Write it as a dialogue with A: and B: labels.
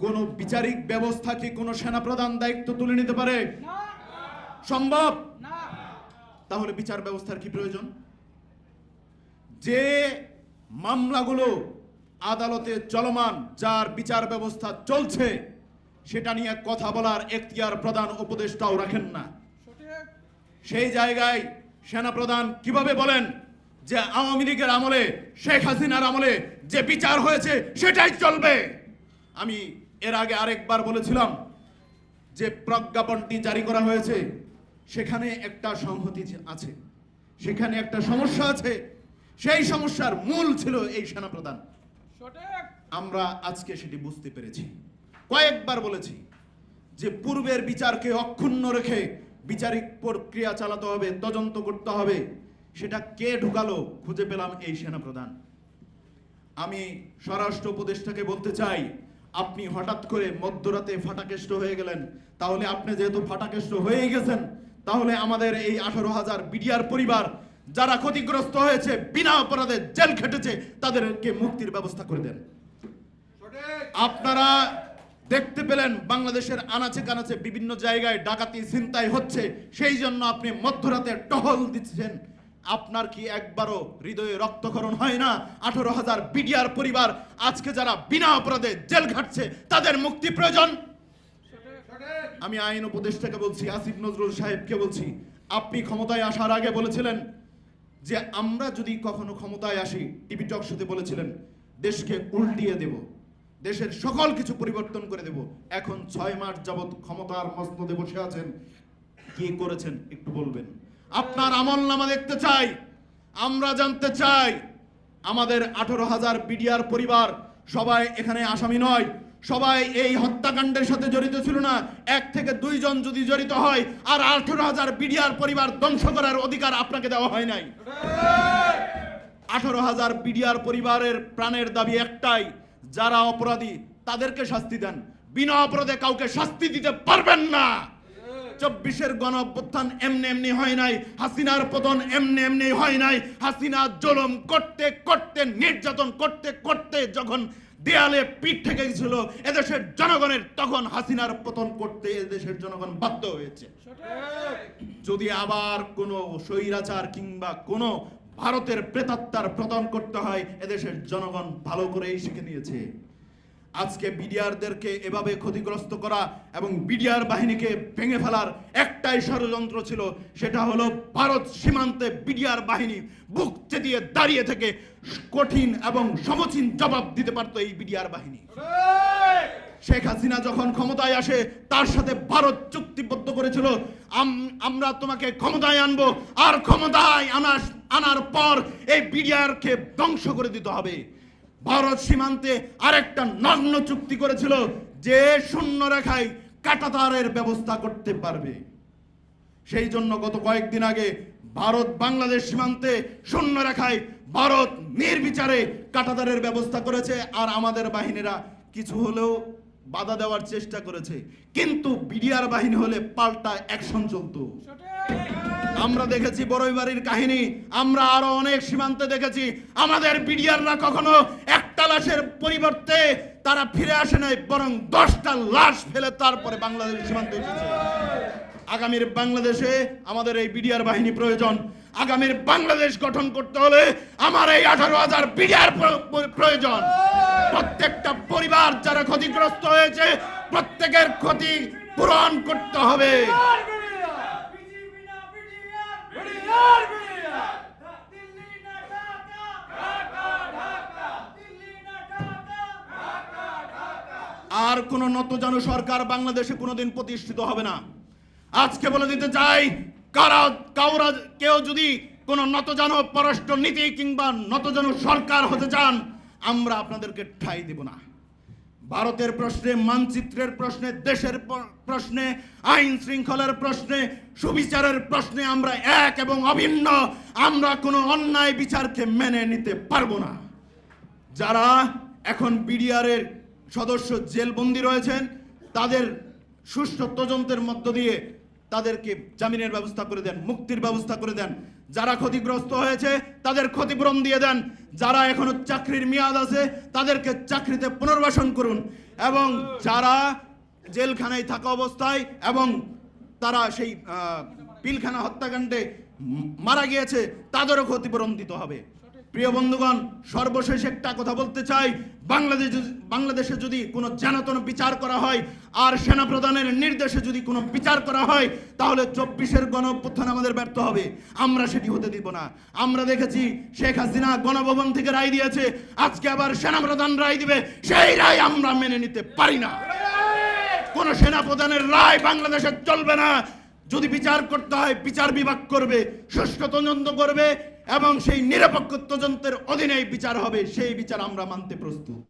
A: কোন বিচারিক ব্যবস্থা কি কোন সেনাপ্রধান দায়িত্ব তুলে নিতে পারে? সম্ভব? তাহলে বিচার ব্যবস্থার কি প্রয়োজন? যে মামলাগুলো আদালতে চলমান যার বিচার ব্যবস্থা চলছে সেটা নিয়ে কথা বলার এখতিয়ার প্রধান উপদেষ্টাও রাখেন না। সেই জায়গায় সেনাপ্রধান কীভাবে বলেন যে আওয়ামী লীগের আমলে শেখ হাসিনার আমলে যে বিচার হয়েছে সেটাই চলবে? আমি এর আগে আরেকবার বলেছিলাম যে প্রজ্ঞাপনটি জারি করা হয়েছে সেখানে একটা সংহতি আছে সেখানে একটা সমস্যা আছে সেই সমস্যার মূল ছিল এই সেনাপ্রধান। আমরা আজকে সেটি বুঝতে পেরেছি। কয়েকবার বলেছি যে পূর্বের বিচারকে অক্ষুণ্ণ রেখে বিচারিক প্রক্রিয়া চালাতে হবে তদন্ত করতে হবে সেটা কে ঢুকালো খুঁজে পেলাম এই সেনাপ্রধান। আমি স্বরাষ্ট্র উপদেষ্টাকে বলতে চাই আপনি হঠাৎ করে মধ্যরাতে ফাটাকেষ্ট হয়ে গেলেন। তাহলে আপনি যেহেতু ফাটাকেষ্ট হয়ে গেছেন, তাহলে আমাদের এই আঠারো হাজার বিডিআর পরিবার যারা ক্ষতিগ্রস্ত হয়েছে, বিনা অপরাধে জেল খেটেছে, তাদেরকে মুক্তির ব্যবস্থা করে দেন। আপনারা দেখতে পেলেন, বাংলাদেশের আনাচে কানাচে বিভিন্ন জায়গায় ডাকাতি ছিনতাই হচ্ছে, সেই জন্য আপনি মধ্যরাতে টহল দিচ্ছেন। আপনার কি একবারও হৃদয়ে রক্তকরণ হয় না? আঠারো হাজার বিডিআর পরিবার আজকে যারা বিনা অপরাধে জেল ঘাটছে তাদের মুক্তি প্রয়োজন? আমি আইন উপদেষ্টাকে বলছি, আসিফ নজরুল সাহেবকে বলছি, আপনি ক্ষমতায় আসার আগে বলেছিলেন যে আমরা যদি কখনো ক্ষমতায় আসি, টিভি টক শোতে বলেছিলেন, দেশকে উল্টিয়ে দেব, দেশের সকল কিছু পরিবর্তন করে দেব। এখন ছয় মাস যাবৎ ক্ষমতার মসনদে বসে আছেন। কি করেছেন একটু বলবেন? আপনার আমল নামা দেখতে চাই। আমরা জানতে চাই, আমাদের আঠারো হাজার বিডিআর পরিবার সবাই এখানে আসামি নয়। সবাই এই হত্যাকাণ্ডের সাথে জড়িত ছিল না। এক থেকে দুইজন যদি জড়িত হয়, আর আঠারো হাজার বিডিআর পরিবার ধ্বংস করার অধিকার আপনাকে দেওয়া হয় নাই। আঠারো হাজার বিডিআর পরিবারের প্রাণের দাবি একটাই, যারা অপরাধী তাদেরকে শাস্তি দেন। বিনা অপরাধে কাউকে শাস্তি দিতে পারবেন না। চব্বিশের গণ অভ্যুত্থান এমনি এমনি হয় নাই, হাসিনার পতন এমনি এমনি হয় নাই, হাসিনা জলম করতে করতে, নির্যাতন করতে করতে যখন দেয়ালে পিঠ থেকে গেছিল, এদেশের জনগণের তখন হাসিনার পতন করতে এদেশের জনগণ বাধ্য হয়েছে। যদি আবার কোনো স্বৈরাচার কিংবা কোনো ভারতের প্রেতাত্মার পতন করতে হয়, এদেশের জনগণ ভালো করেই শিখে নিয়েছে। আজকে বিডিআরদেরকে এভাবে ক্ষতিগ্রস্ত করা এবং বিডিআর বাহিনীকে ভেঙে ফেলার একটাই ষড়যন্ত্র ছিল, সেটা হলো ভারত সীমান্তে বিডিআর বাহিনী বুক চেতিয়ে দাঁড়িয়ে থেকে কঠিন এবং সমচীন জবাব দিতে পারতো এই বিডিআর বাহিনী। শেখ হাসিনা যখন ক্ষমতায় আসে, তার সাথে ভারত চুক্তিবদ্ধ করেছিল, আম- আমরা তোমাকে ক্ষমতায় আনব, আর ক্ষমতায় আনার আনার পর এই বিডিআরকে ধ্বংস করে দিতে হবে। ভারত সীমান্তে আরেকটা নগ্ন চুক্তি করেছিল যে শূন্য রেখায় কাটাতারের ব্যবস্থা করতে পারবে। সেই জন্য গত কয়েকদিন আগে ভারত বাংলাদেশ সীমান্তে শূন্য রেখায় ভারত নির্বিচারে কাটাতারের ব্যবস্থা করেছে আর আমাদের বাহিনীরা কিছু হলেও বাধা দেওয়ার চেষ্টা করেছে। কিন্তু বিডিআর বাহিনী হলে পাল্টা অ্যাকশন চলতো। আমরা দেখেছি বড়ই বাড়ির কাহিনী। আমরা আরও অনেক সীমান্তে দেখেছি। আমাদের বিডিআররা কখনো একটা লাশের পরিবর্তে তারা ফিরে আসে নাই, বরং দশটা লাশ ফেলে তারপরে বাংলাদেশ সীমান্তে এসেছে। আগামীর বাংলাদেশে আমাদের এই বিডিআর বাহিনী প্রয়োজন। আগামীর বাংলাদেশ গঠন করতে হলে আমার এই আঠারো হাজার বিডিআর প্রয়োজন। প্রত্যেকটা পরিবার যারা ক্ষতিগ্রস্ত হয়েছে, প্রত্যেকের ক্ষতি পূরণ করতে হবে। আর কোন নতজানু সরকার বাংলাদেশে কোনোদিন প্রতিষ্ঠিত হবে না। আজকে বলে দিতে চাই, কারা, কাউরা কেউ যদি কোনো নতজানু পররাষ্ট্র নীতি কিংবা নতজানু সরকার হতে চান, আমরা আপনাদেরকে ঠাঁই দেব না। ভারতের প্রশ্নে, মানচিত্রের প্রশ্নে, দেশের প্রশ্নে, আইন শৃঙ্খলার প্রশ্নে, সুবিচারের প্রশ্নে আমরা এক এবং অভিন্ন। আমরা কোনো অন্যায় বিচারকে মেনে নিতে পারব না। যারা এখন বিডিআরের সদস্য জেলবন্দি রয়েছেন, তাদের সুষ্ঠু তদন্তের মধ্য দিয়ে তাদেরকে জামিনের ব্যবস্থা করে দেন, মুক্তির ব্যবস্থা করে দেন। যারা ক্ষতিগ্রস্ত হয়েছে, তাদের ক্ষতিপূরণ দিয়ে দেন। যারা এখনও চাকরির মেয়াদ আছে, তাদেরকে চাকরিতে পুনর্বাসন করুন এবং যারা জেলখানায় থাকা অবস্থায় এবং তারা সেই পিলখানা হত্যাকাণ্ডে মারা গিয়েছে, তাদেরও ক্ষতিপূরণ দিতে হবে। প্রিয় বন্ধুগণ, সর্বশেষ একটা কথা বলতে চাই। বাংলাদেশ বাংলাদেশে যদি কোনো জানাতন বিচার করা হয়, আর সেনাপ্রধানের নির্দেশে যদি কোনো বিচার করা হয়, তাহলে চব্বিশের গণ অভ্যুত্থান আমাদের ব্যর্থ হবে। আমরা সেটি হতে দিব না। আমরা দেখেছি শেখ হাসিনা গণভবন থেকে রায় দিয়েছে। আজকে আবার সেনাপ্রধান রায় দিবে। সেই রায় আমরা মেনে নিতে পারি না। কোন সেনাপ্রধানের রায় বাংলাদেশে চলবে না। বিচার করতে হয়, বিচার বিভাগ করবে, সুষ্ঠু তদন্ত করবে, এবং সেই নিরপেক্ষ তদন্তের অধীনেই বিচার হবে, সেই বিচার আমরা মানতে প্রস্তুত।